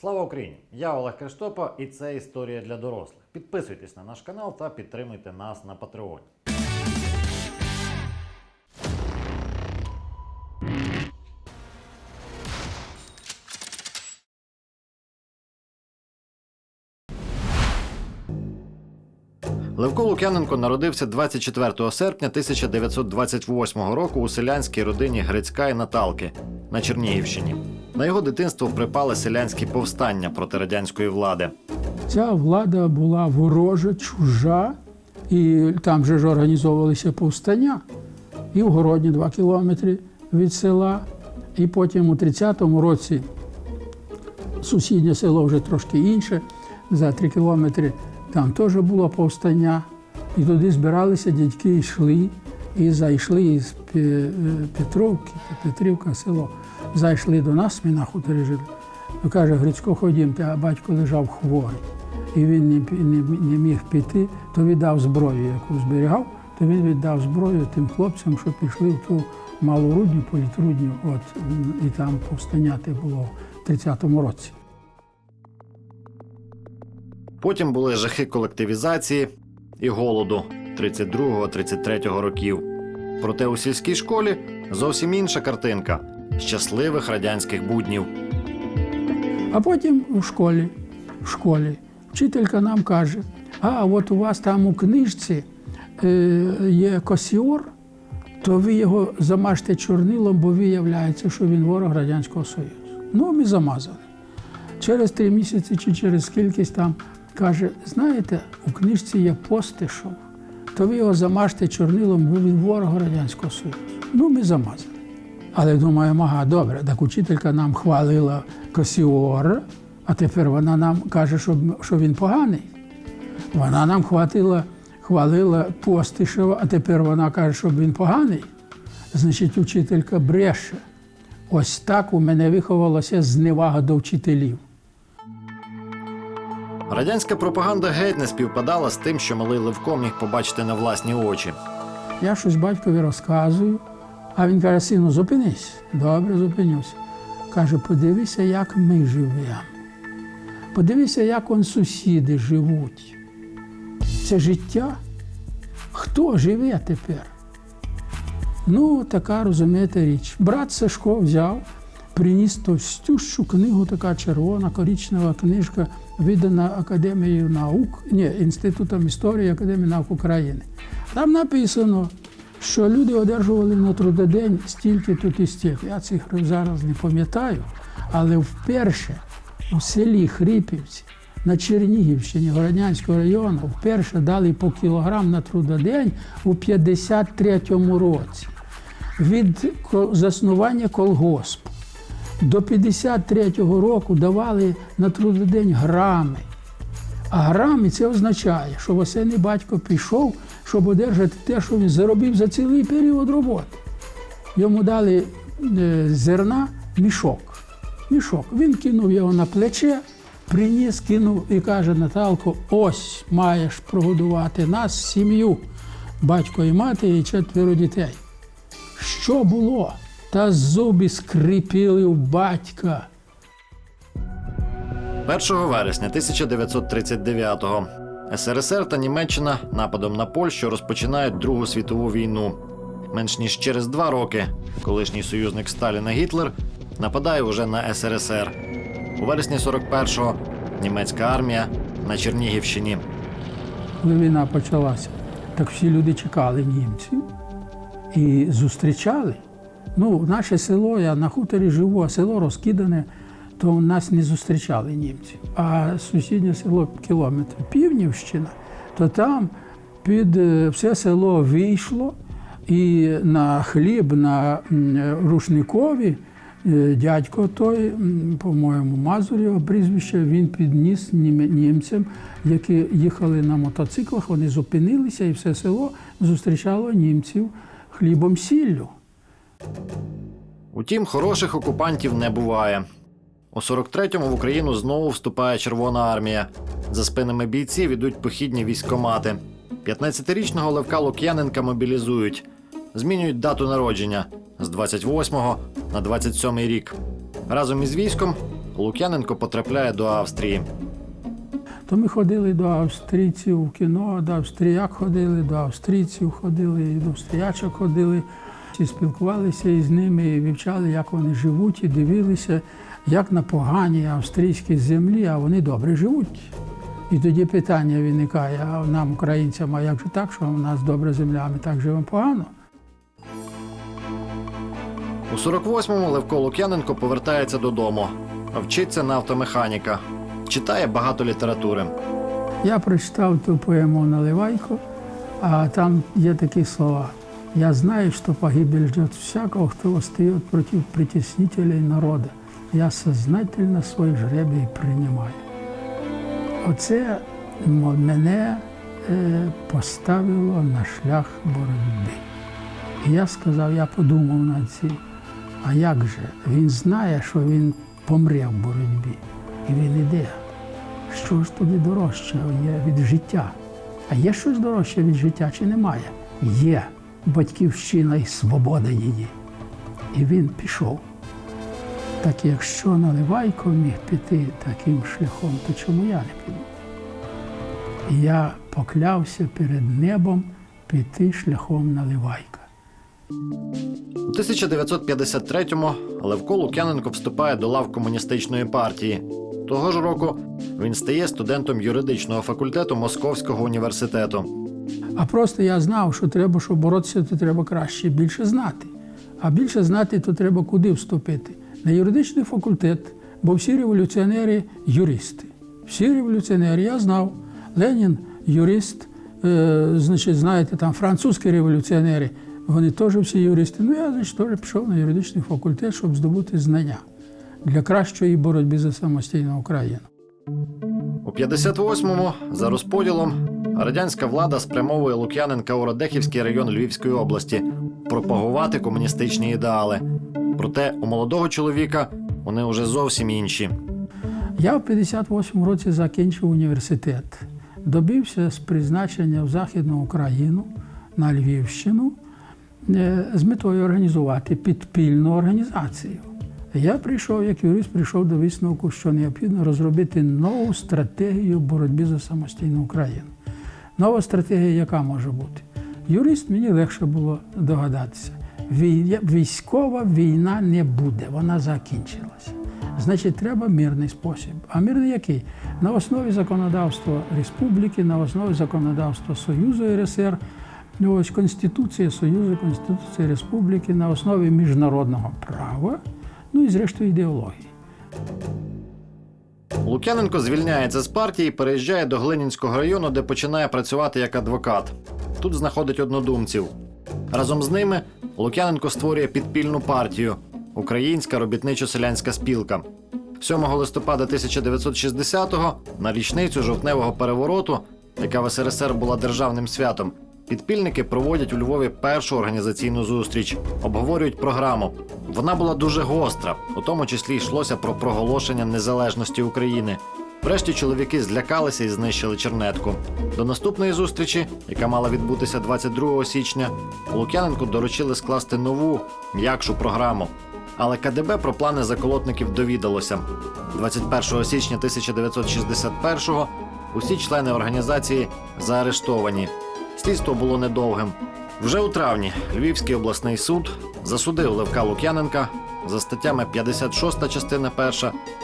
Слава Україні! Я Олег Криштопа і це історія для дорослих. Підписуйтесь на наш канал та підтримуйте нас на Патреоні. Левко Лук'яненко народився 24 серпня 1928 року у селянській родині Грицька і Наталки на Чернігівщині. На його дитинство припали селянські повстання проти радянської влади. Ця влада була ворожа, чужа, і там же ж організовувалися повстання. І в Городні, два кілометри від села. І потім у 30-му році сусіднє село вже трошки інше, за три кілометри там теж було повстання. І туди збиралися дядьки, йшли і зайшли із Пе- Петровки, Петрівка, село. Зайшли до нас, ми на хуторі жили. Ну, каже, Грицько, ходімте, а батько лежав хворий. І він не, не, не міг піти, то віддав зброю, яку зберігав, то він віддав зброю тим хлопцям, що пішли в ту малу рудню, політрудню, от, і там повстаняти було в 30-му році. Потім були жахи колективізації і голоду 32-33 років. Проте у сільській школі зовсім інша картинка щасливих радянських буднів. А потім у школі, в школі вчителька нам каже: а от у вас там у книжці е, є косіор, то ви його замажте чорнилом, бо виявляється, що він ворог Радянського Союзу. Ну, ми замазали. Через три місяці чи через скількись там каже: знаєте, у книжці є постишов, то ви його замажте чорнилом, бо він ворог Радянського Союзу. Ну, ми замазали. Але думаємо, ага, добре, так учителька нам хвалила Косіор, а тепер вона нам каже, що, що він поганий. Вона нам хватила, хвалила Постишева, а тепер вона каже, що він поганий. Значить, учителька бреше. Ось так у мене виховалася зневага до вчителів. Радянська пропаганда геть не співпадала з тим, що малий Левко міг побачити на власні очі. Я щось батькові розказую, а він каже: сину, зупинись. Добре, зупинюся. Каже, подивися, як ми живемо. Подивися, як он сусіди живуть. Це життя. Хто живе тепер? Ну, така, розумієте, річ. Брат Сашко взяв, приніс товстющу книгу, така червона, коричнева книжка, видана Академією наук, ні, Інститутом історії Академії наук України. Там написано, що люди одержували на трудодень стільки тут і стільки. Я цих зараз не пам'ятаю, але вперше у селі Хрипівці на Чернігівщині Городнянського району вперше дали по кілограм на трудодень у 53-му році. Від заснування колгоспу до 53-го року давали на трудодень грами. А грами це означає, що осені батько пішов, щоб одержати те, що він заробив за цілий період роботи. Йому дали е, зерна мішок. Мішок. Він кинув його на плече, приніс, кинув і каже: Наталко, ось маєш прогодувати нас, сім'ю, батько і мати, і четверо дітей. Що було? Та зуби скрипіли у батька. 1 вересня 1939-го СРСР та Німеччина нападом на Польщу розпочинають Другу світову війну. Менш ніж через два роки колишній союзник Сталіна Гітлер нападає уже на СРСР. У вересні 41-го німецька армія на Чернігівщині. Коли війна почалася, так всі люди чекали німців і зустрічали. Ну, наше село, я на хуторі живу, а село розкидане, то нас не зустрічали німці. А сусіднє село кілометр Півнівщина, то там під е, все село вийшло, і на хліб, на рушникові е, дядько той, по-моєму, Мазур його прізвище, він підніс німцям, які їхали на мотоциклах, вони зупинилися, і все село зустрічало німців хлібом сіллю. Утім, хороших окупантів не буває. У 43-му в Україну знову вступає Червона армія. За спинами бійців ідуть похідні військомати. 15-річного Левка Лук'яненка мобілізують. Змінюють дату народження з 28-го на 27-й рік. Разом із військом Лук'яненко потрапляє до Австрії. То ми ходили до австрійців в кіно, до австріяк ходили, до австрійців ходили, і до австріячок ходили. І спілкувалися із ними, і вивчали, як вони живуть, і дивилися, як на поганій австрійській землі, а вони добре живуть. І тоді питання виникає, а нам, українцям, а як же так, що в нас добра земля, а ми так живемо погано? У 48-му Левко Лук'яненко повертається додому, вчиться на автомеханіка, читає багато літератури. Я прочитав ту поему Наливайко, а там є такі слова. Я знаю, что погибель ждет всякого, кто восстает против притеснителей народа. Я сознательно свой жребій принимаю. Оце мене е, поставило на шлях боротьби. І я сказав, я подумав над цим. А як же? Він знає, що він помре в боротьбі. І він іде. Що ж тоді дорожче є від життя? А є щось дорожче від життя чи немає? Є батьківщина і свобода її. І він пішов. Так якщо Наливайко міг піти таким шляхом, то чому я не піду? Я поклявся перед небом піти шляхом Наливайка. У 1953-му Левко Лук'яненко вступає до лав комуністичної партії. Того ж року він стає студентом юридичного факультету Московського університету. А просто я знав, що треба, щоб боротися, то треба краще більше знати. А більше знати, то треба куди вступити. На юридичний факультет, бо всі революціонери юристи. Всі революціонери, я знав. Ленін юрист, е, значить, знаєте, там французькі революціонери, вони теж всі юристи. Ну, я, значить, теж пішов на юридичний факультет, щоб здобути знання для кращої боротьби за самостійну Україну. У 58-му за розподілом радянська влада спрямовує Лук'яненка у Радехівський район Львівської області пропагувати комуністичні ідеали. Проте у молодого чоловіка вони вже зовсім інші. Я в 58 році закінчив університет, добився з призначення в Західну Україну на Львівщину е, з метою організувати підпільну організацію. Я прийшов, як юрист, прийшов до висновку, що необхідно розробити нову стратегію боротьби за самостійну Україну. Нова стратегія, яка може бути? Юрист мені легше було догадатися. Вій- Військова війна не буде, вона закінчилася. Значить, треба мирний спосіб. А мирний який? На основі законодавства республіки, на основі законодавства Союзу РСР, ну, ось Конституція Союзу, Конституція Республіки, на основі міжнародного права, ну і зрештою ідеології. Лук'яненко звільняється з партії і переїжджає до Глинінського району, де починає працювати як адвокат. Тут знаходить однодумців. Разом з ними Лук'яненко створює підпільну партію Українська робітничо-селянська спілка. 7 листопада 1960-го, на річницю жовтневого перевороту, яка в СРСР була державним святом, підпільники проводять у Львові першу організаційну зустріч, обговорюють програму. Вона була дуже гостра, у тому числі йшлося про проголошення незалежності України. Врешті чоловіки злякалися і знищили чернетку. До наступної зустрічі, яка мала відбутися 22 січня, Лук'яненку доручили скласти нову, м'якшу програму. Але КДБ про плани заколотників довідалося. 21 січня 1961-го усі члени організації заарештовані. Слідство було недовгим. Вже у травні Львівський обласний суд засудив Левка Лук'яненка за статтями 56 частина 1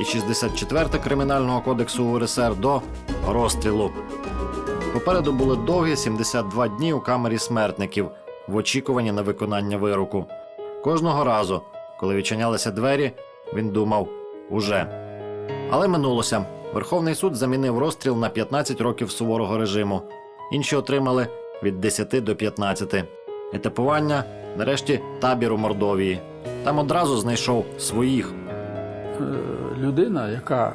і 64 Кримінального кодексу УРСР до розстрілу. Попереду були довгі 72 дні у камері смертників в очікуванні на виконання вироку. Кожного разу, коли відчинялися двері, він думав уже. Але минулося. Верховний суд замінив розстріл на 15 років суворого режиму. Інші отримали від 10 до 15. Етапування, нарешті, табір у Мордовії. Там одразу знайшов своїх. Е, людина, яка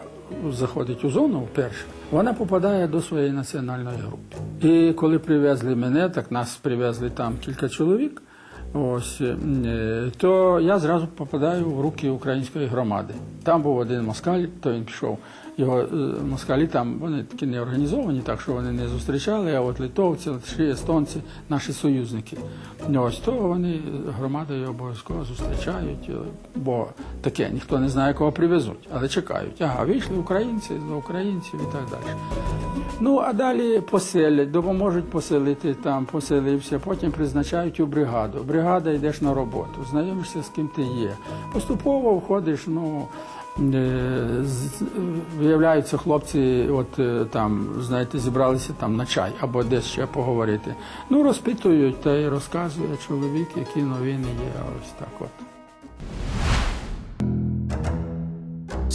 заходить у зону вперше, вона попадає до своєї національної групи. І коли привезли мене, так нас привезли там кілька чоловік. Ось, е, то я зразу попадаю в руки української громади. Там був один москаль, то він пішов. Його е, москалі там вони такі не організовані, так що вони не зустрічали. А от литовці, латиші, естонці, наші союзники. Ось то вони громадою обов'язково зустрічають, е, бо таке ніхто не знає, кого привезуть, але чекають. Ага, вийшли українці до українців і так далі. Ну а далі поселять, допоможуть поселити там, поселився, потім призначають у бригаду. Бригада йдеш на роботу, знайомишся з ким ти є. Поступово входиш, ну. е, Виявляються хлопці, от е, там, знаєте, зібралися там на чай або десь ще поговорити. Ну, розпитують та й розказує чоловік, які новини є. Ось так от.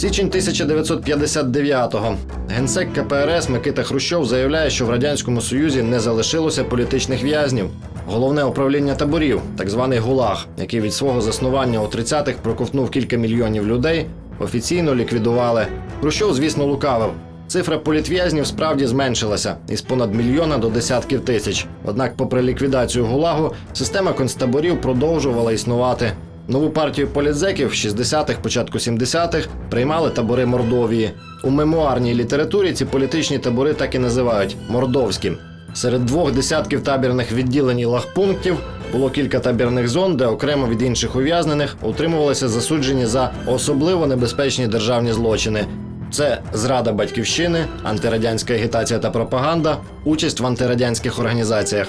Січень 1959-го. Генсек КПРС Микита Хрущов заявляє, що в радянському союзі не залишилося політичних в'язнів. Головне управління таборів, так званий ГУЛАГ, який від свого заснування у 30-х проковтнув кілька мільйонів людей, офіційно ліквідували. Хрущов, звісно, лукавив. Цифра політв'язнів справді зменшилася із понад мільйона до десятків тисяч. Однак, попри ліквідацію ГУЛАГу, система концтаборів продовжувала існувати. Нову партію політзеків 60-х, початку 70-х приймали табори Мордовії. У мемуарній літературі ці політичні табори так і називають мордовські. Серед двох десятків табірних відділень і лагпунктів було кілька табірних зон, де окремо від інших ув'язнених утримувалися засуджені за особливо небезпечні державні злочини. Це зрада батьківщини, антирадянська агітація та пропаганда, участь в антирадянських організаціях.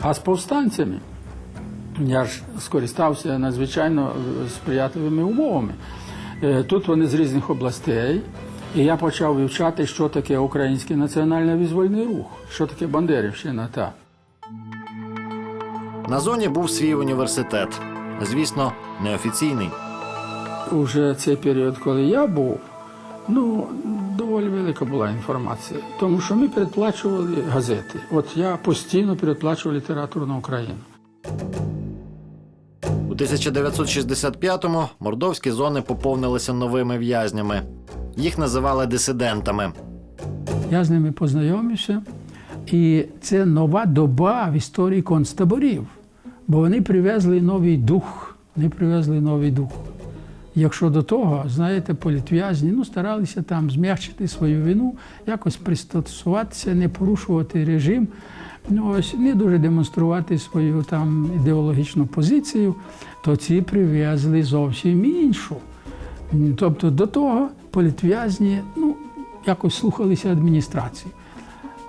А з повстанцями я ж скористався надзвичайно е, сприятливими умовами. Е, Тут вони з різних областей, і я почав вивчати, що таке український національно-визвольний рух, що таке Бандерівщина. Та. На зоні був свій університет. Звісно, неофіційний. Уже цей період, коли я був, ну, доволі велика була інформація, тому що ми передплачували газети. От я постійно передплачував літературу на Україну. У 1965-му мордовські зони поповнилися новими в'язнями. Їх називали дисидентами. Я з ними познайомився, і це нова доба в історії концтаборів, бо вони привезли новий дух. Вони привезли новий дух. Якщо до того, знаєте, політв'язні ну, старалися там зм'якшити свою вину, якось пристосуватися, не порушувати режим, ну, ось, не дуже демонструвати свою там ідеологічну позицію, то ці привезли зовсім іншу. Тобто до того політв'язні ну, якось слухалися адміністрації,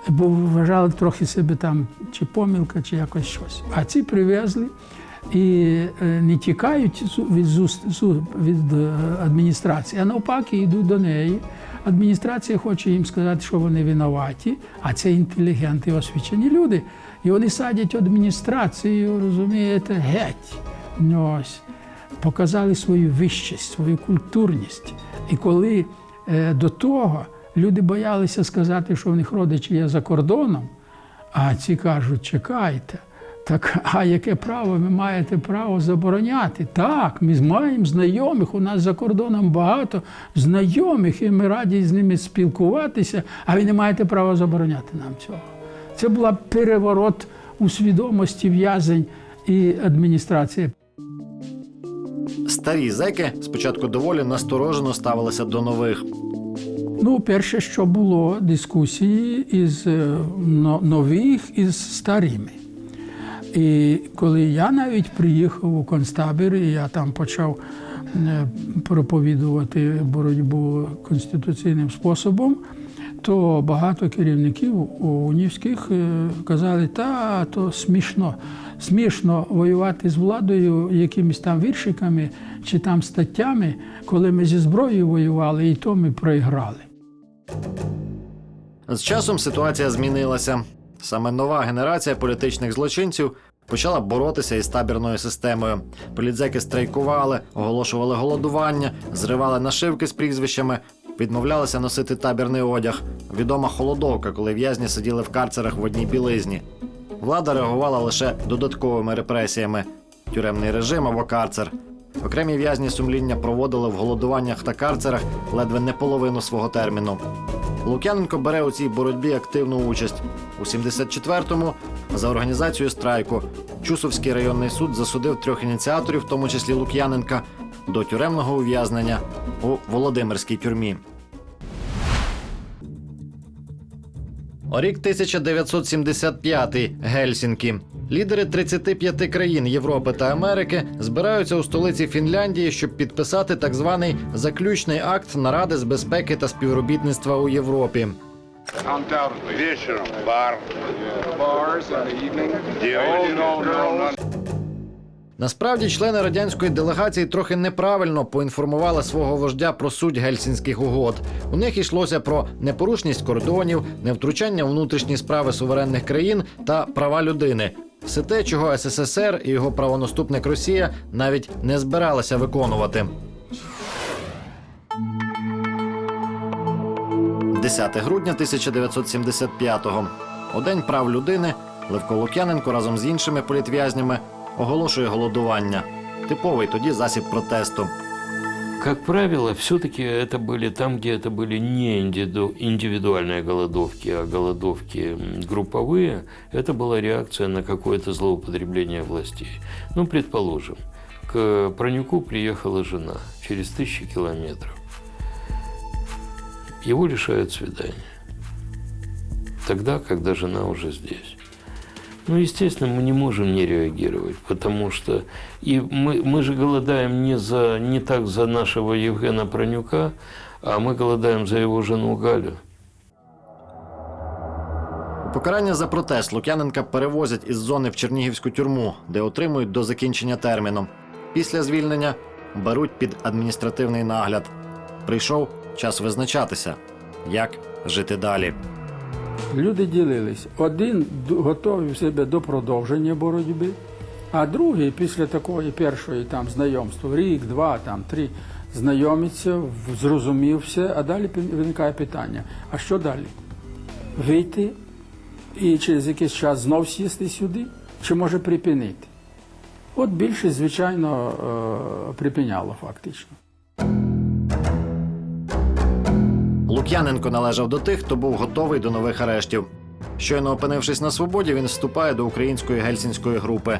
бо вважали трохи себе там чи помилка, чи якось щось. А ці привезли і е, не тікають від, від е, адміністрації, а навпаки йдуть до неї. Адміністрація хоче їм сказати, що вони винуваті, а це інтелігенти, освічені люди. І вони садять адміністрацію, розумієте, геть. Ну, Ось показали свою вищість, свою культурність. І коли е, до того люди боялися сказати, що в них родичі є за кордоном, а ці кажуть, чекайте. Так, а яке право ви маєте право забороняти? Так, ми маємо знайомих, у нас за кордоном багато знайомих, і ми раді з ними спілкуватися, а ви не маєте права забороняти нам цього. Це була переворот у свідомості в'язень і адміністрації. Старі зеки спочатку доволі насторожено ставилися до нових. Ну, перше, що було дискусії із е, нових із старими. І коли я навіть приїхав у концтабір, і я там почав е, проповідувати боротьбу конституційним способом, то багато керівників унівських е, казали, та то смішно. Смішно воювати з владою якимись там віршиками чи там статтями, коли ми зі зброєю воювали, і то ми проіграли. З часом ситуація змінилася. Саме нова генерація політичних злочинців почала боротися із табірною системою. Політзеки страйкували, оголошували голодування, зривали нашивки з прізвищами, відмовлялися носити табірний одяг. Відома холодовка, коли в'язні сиділи в карцерах в одній білизні. Влада реагувала лише додатковими репресіями: тюремний режим або карцер. Окремі в'язні сумління проводили в голодуваннях та карцерах ледве не половину свого терміну. Лук'яненко бере у цій боротьбі активну участь. У 74-му за організацію страйку Чусовський районний суд засудив трьох ініціаторів, в тому числі Лук'яненка, до тюремного ув'язнення у Володимирській тюрмі. Рік 1975 Гельсінкі. Лідери 35 країн Європи та Америки збираються у столиці Фінляндії, щоб підписати так званий заключний акт наради з безпеки та співробітництва у Європі. Вечером бар. Насправді, члени радянської делегації трохи неправильно поінформували свого вождя про суть гельсінських угод. У них йшлося про непорушність кордонів, невтручання у внутрішні справи суверенних країн та права людини. Все те, чого СССР і його правонаступник Росія навіть не збиралися виконувати. 10 грудня 1975-го. У день прав людини Левко Лук'яненко разом з іншими політв'язнями оголошує голодування. Типовий тоді засіб протесту. Как правило, все-таки это были там, где это были не индиду- индивидуальные голодовки, а голодовки м, групповые, это была реакция на какое-то злоупотребление властей. Ну, предположим, к Пронюку приехала жена через тысячи километров. Его лишают свидания. Тогда, когда жена уже здесь. Ну, естественно, мы не можем не реагировать, потому что и мы, мы же голодаем не, за, не так за нашего Евгена Пронюка, а мы голодаем за его жену Галю. У покарання за протест Лук'яненка перевозять із зони в Чернігівську тюрму, де отримують до закінчення терміну. Після звільнення беруть під адміністративний нагляд. Прийшов час визначатися, як жити далі. Люди ділились. Один готовий себе до продовження боротьби, а другий після такої першої там знайомства, рік, два, там три, знайомиться, зрозумів все, а далі виникає питання: а що далі? Вийти і через якийсь час знов сісти сюди, чи може припинити? От більшість, звичайно, е, припиняла фактично. Лук'яненко належав до тих, хто був готовий до нових арештів. Щойно опинившись на свободі, він вступає до української гельсінської групи,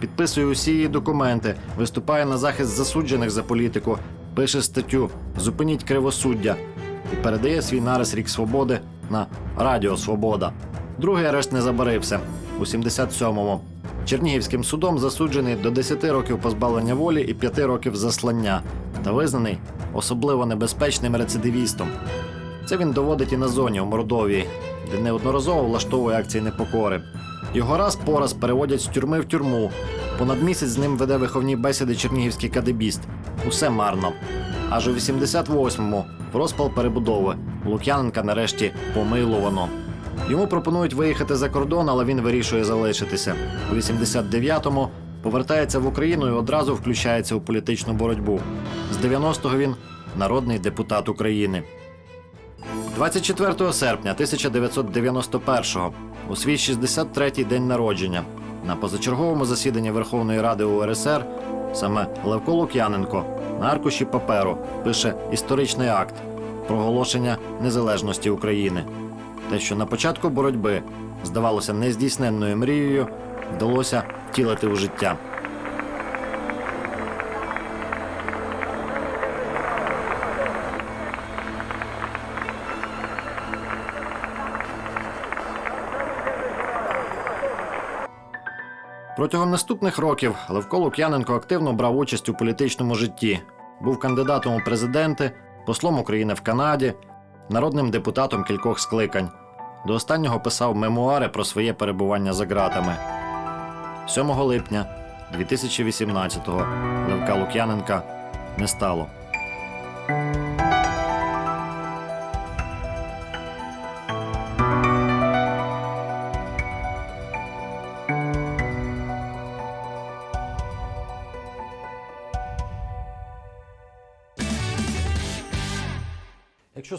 підписує усі її документи, виступає на захист засуджених за політику, пише статтю Зупиніть кривосуддя і передає свій нарис Рік Свободи на Радіо Свобода. Другий арешт не забарився у 77-му. Чернігівським судом засуджений до 10 років позбавлення волі і 5 років заслання та визнаний особливо небезпечним рецидивістом. Це він доводить і на зоні у Мордовії, де неодноразово влаштовує акції непокори. Його раз по раз переводять з тюрми в тюрму. Понад місяць з ним веде виховні бесіди чернігівський кадебіст. Усе марно. Аж у 88-му, в розпал перебудови, Лук'яненка нарешті помилувано. Йому пропонують виїхати за кордон, але він вирішує залишитися. У 89-му повертається в Україну і одразу включається у політичну боротьбу. З 90-го він народний депутат України. 24 серпня 1991-го, у свій 63-й день народження, на позачерговому засіданні Верховної Ради УРСР саме Левко Лук'яненко на аркуші паперу пише історичний акт проголошення незалежності України. Те, що на початку боротьби здавалося нездійсненною мрією, вдалося втілити у життя. Протягом наступних років Левко Лук'яненко активно брав участь у політичному житті. Був кандидатом у президенти, послом України в Канаді, народним депутатом кількох скликань. До останнього писав мемуари про своє перебування за ґратами. 7 липня 2018-го Левка Лук'яненка не стало.